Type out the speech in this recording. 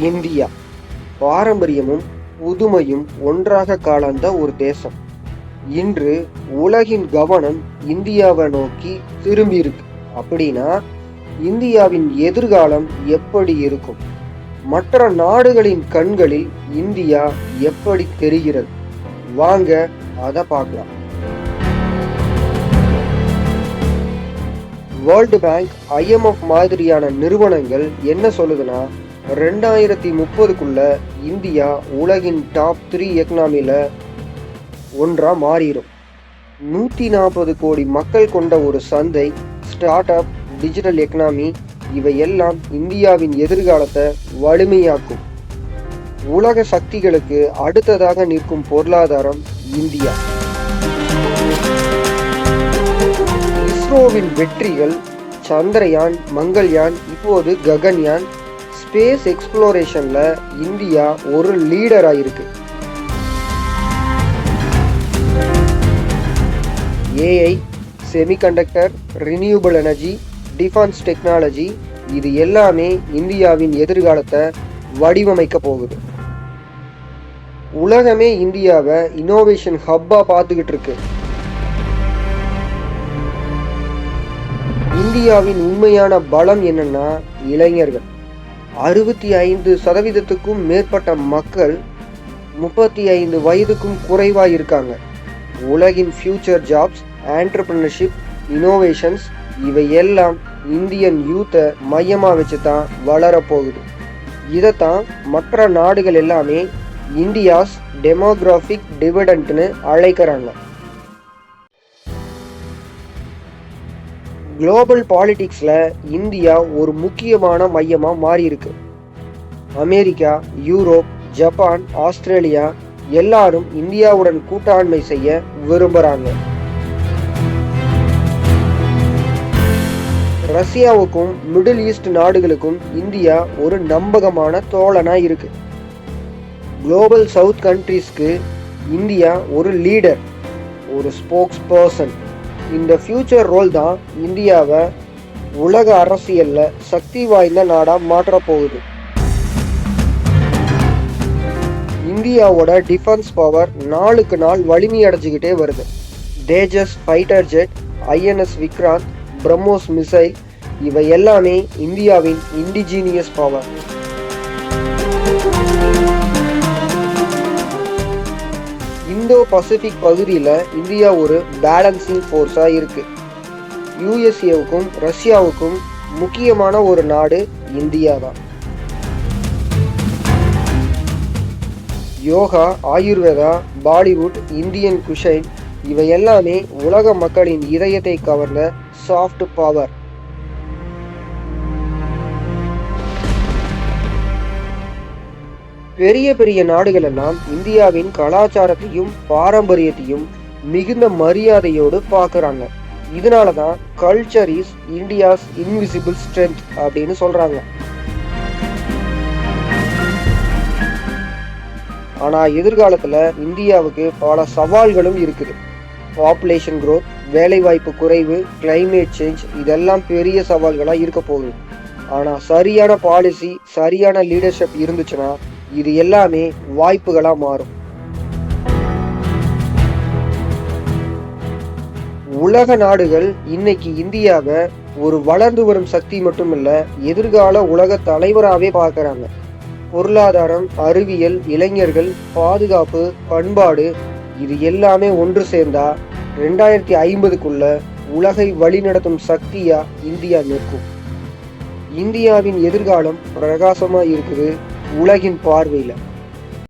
India. பாரம்பரியமும் புதுமையும் ஒன்றாக கலந்த ஒரு தேசம். இன்று உலகின் கவனம் இந்தியாவை நோக்கி திரும்பி இருக்கு அப்படின்னா இந்தியாவின் எதிர்காலம் எப்படி இருக்கும்? மற்ற நாடுகளின் கண்களில் இந்தியா எப்படி தெரிகிறது? வாங்க அதை பார்க்கலாம். வேர்ல்டு பேங்க் ஐஎம்எஃப் மாதிரியான நிறுவனங்கள் என்ன சொல்லுதுன்னா ரெண்டாயிரத்தி முப்பதுக்குள்ள இந்தியா உலகின் டாப் த்ரீ எக்கனாமியில் ஒன்றாக மாறிடும் நூற்றி நாற்பது கோடி மக்கள் கொண்ட ஒரு சந்தை ஸ்டார்ட் அப் டிஜிட்டல் எக்கனாமி இவையெல்லாம் இந்தியாவின் எதிர்காலத்தை வலிமையாக்கும். உலக சக்திகளுக்கு அடுத்ததாக நிற்கும் பொருளாதாரம் இந்தியா. இஸ்ரோவின் வெற்றிகள் சந்திரயான் மங்கள்யான் இப்போது ககன்யான் ஸ்பேஸ் எக்ஸ்ப்ளோரேஷனில் இந்தியா ஒரு லீடராக இருக்குது AI semiconductor renewable energy defence technology இது எல்லாமே இந்தியாவின் எதிர்காலத்தை வடிவமைக்க போகுது. உலகமே இந்தியாவை இன்னோவேஷன் ஹப்பாக பார்த்துக்கிட்டு இருக்கு. இந்தியாவின் உண்மையான பலம் என்னன்னா இளைஞர்கள். அறுபத்தி ஐந்து சதவீதத்துக்கும் மேற்பட்ட மக்கள் முப்பத்தி ஐந்து வயதுக்கும் குறைவாக இருக்காங்க உலகின் ஃபியூச்சர் ஜாப்ஸ் ஆண்டர்பிரினர்ஷிப் இனோவேஷன்ஸ் இவை எல்லாம் இந்தியன் யூத்தை மையமாக வச்சு தான் வளரப்போகுது. இதைத்தான் மற்ற நாடுகள் எல்லாமே இந்தியாஸ் டெமோகிராஃபிக் டிவிடண்ட்னு அழைக்கிறாங்க. குளோபல் பாலிடிக்ஸில் இந்தியா ஒரு முக்கியமான மையமாக மாறியிருக்கு. அமெரிக்கா யூரோப் ஜப்பான் ஆஸ்திரேலியா எல்லாரும் இந்தியாவுடன் கூட்டாண்மை செய்ய விரும்புகிறாங்க ரஷ்யாவுக்கும் மிடில் ஈஸ்ட் நாடுகளுக்கும் இந்தியா ஒரு நம்பகமான தோழனா இருக்கு. குளோபல் சவுத் கண்ட்ரீஸ்க்கு இந்தியா ஒரு லீடர் ஒரு ஸ்போக்ஸ் பர்சன் இந்த ஃபியூச்சர் ரோல் தான் இந்தியாவை உலக அரசியலில் சக்தி வாய்ந்த நாடாக மாற்றப்போகுது இந்தியாவோட டிஃபென்ஸ் பவர் நாளுக்கு நாள் வலிமை அடைஞ்சிக்கிட்டே வருது. Tejas fighter jet INS Vikrant BrahMos missile இவை எல்லாமே இந்தியாவின் இண்டிஜீனியஸ் பவர் இந்தோ பசிபிக் பகுதியில் இந்தியா ஒரு பேலன்சிங் ஃபோர்ஸாக இருக்குது யூஎஸ்ஏவுக்கும் ரஷ்யாவுக்கும் முக்கியமான ஒரு நாடு இந்தியா தான். Yoga Ayurveda Bollywood Indian cuisine இவை எல்லாமே உலக மக்களின் இதயத்தை கவர்ந்த சாஃப்ட் பவர் பெரிய பெரிய நாடுகள் எல்லாம் இந்தியாவின் கலாச்சாரத்தையும் பாரம்பரியத்தையும் மிகுந்த மரியாதையோடு பார்க்குறாங்க. இதனால தான் culture is India's invisible strength அப்படின்னு சொல்கிறாங்க ஆனால் எதிர்காலத்தில் இந்தியாவுக்கு பல சவால்களும் இருக்குது. பாப்புலேஷன் க்ரோத் வேலைவாய்ப்பு குறைவு கிளைமேட் சேஞ்ச் இதெல்லாம் பெரிய சவால்களாக இருக்க போகுது. ஆனால் சரியான பாலிசி சரியான லீடர்ஷிப் இருந்துச்சுன்னா இது எல்லாமே வாய்ப்புகளாக மாறும். உலக நாடுகள் இன்னைக்கு இந்தியாவை ஒரு வளர்ந்து வரும் சக்தி மட்டும் இல்ல எதிர்கால உலக தலைவராகவே பார்க்கறாங்க. பொருளாதாரம் அறிவியல் இளைஞர்கள் பாதுகாப்பு பண்பாடு இது எல்லாமே ஒன்று சேர்ந்தா ரெண்டாயிரத்தி ஐம்பதுக்குள்ள உலகை வழிநடத்தும் சக்தியா இந்தியா நிற்கும். இந்தியாவின் எதிர்காலம் பிரகாசமா இருக்குது. உலகின் பார்வையில்.